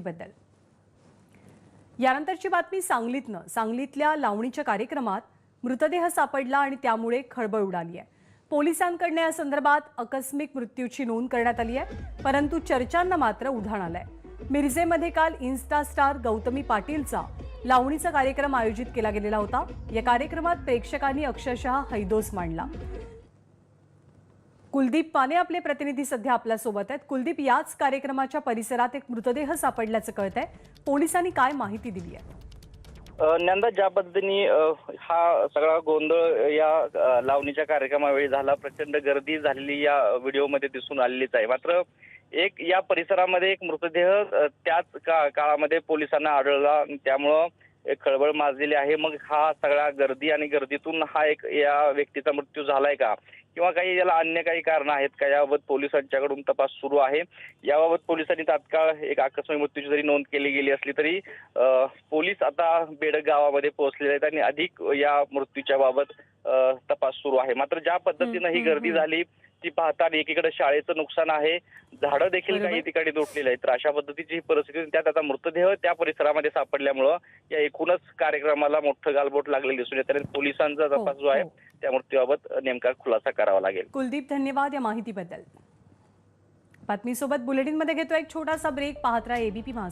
बद्दल यानंतरची बातमी सांगलीतनं. सांगलीतल्या लावणीच्या कार्यक्रमात मृतदेह सापडला आणि त्यामुळे खळबळ उडाली आहे. पोलिसांकडनं या संदर्भात आकस्मिक मृत्यूची नोंद करण्यात आली आहे परंतु चर्चांना मात्र उधाण आलंय. मिरजेमध्ये काल इन्स्टा स्टार गौतमी पाटीलचा लावणीचा कार्यक्रम आयोजित केला गेलेला होता. या कार्यक्रमात प्रेक्षकांनी अक्षरशः हैदोस मांडला. कुलदीप पाने आपले प्रतिनिधी सध्या आपल्यासोबत आहेत. कुलदीप याच कार्यक्रमाच्या परिसरात एक मृतदेह सापडल्याचं कळत आहे पोलिसांनी काय माहिती दिली आहे? नंदा ज्ञानदा ज्या पद्धतीने हा सगळा गोंधळ या लावणीच्या कार्यक्रमावेळी झाला प्रचंड गर्दी झालेली या व्हिडिओमध्ये दिसून आलेलीच आहे. मात्र एक या परिसरामध्ये एक मृतदेह त्याच का काळामध्ये पोलिसांना आढळला. त्यामुळं एक खळबळ माजलेली आहे. मग हा सगळा गर्दी आणि गर्दीतून हा एक या व्यक्तीचा मृत्यू झालाय का? किंवा काही याला अन्य काही कारण आहेत का? याबाबत पोलिसांच्याकडून तपास सुरू आहे. याबाबत पोलिसांनी तात्काळ एक आकस्मिक मृत्यूची जरी नोंद केली गेली असली तरी पोलीस आता बेडक गावामध्ये पोहोचलेले आहेत आणि अधिक या मृत्यूच्या बाबत तपास सुरू आहे. मात्र ज्या पद्धतीनं ही गर्दी. झाली ती पाहता एकीकडे शाळेचं नुकसान आहे. झाडं देखील. काही ठिकाणी तुटलेली आहेत. तर अशा पद्धतीची ही परिस्थिती. त्यात आता मृतदेह त्या परिसरामध्ये सापडल्यामुळं या एकूणच कार्यक्रमाला मोठं गालबोट लागलेलं दिसून येत. आणि पोलिसांचा हो, तपास जो आहे हो. त्या मृत्यूबाबत नेमका खुलासा करावा लागेल. कुलदीप धन्यवाद या माहितीबद्दल. बातमीसोबत बुलेटिनमध्ये घेतो एक छोटासा ब्रेक. पाहत राहा एबीपी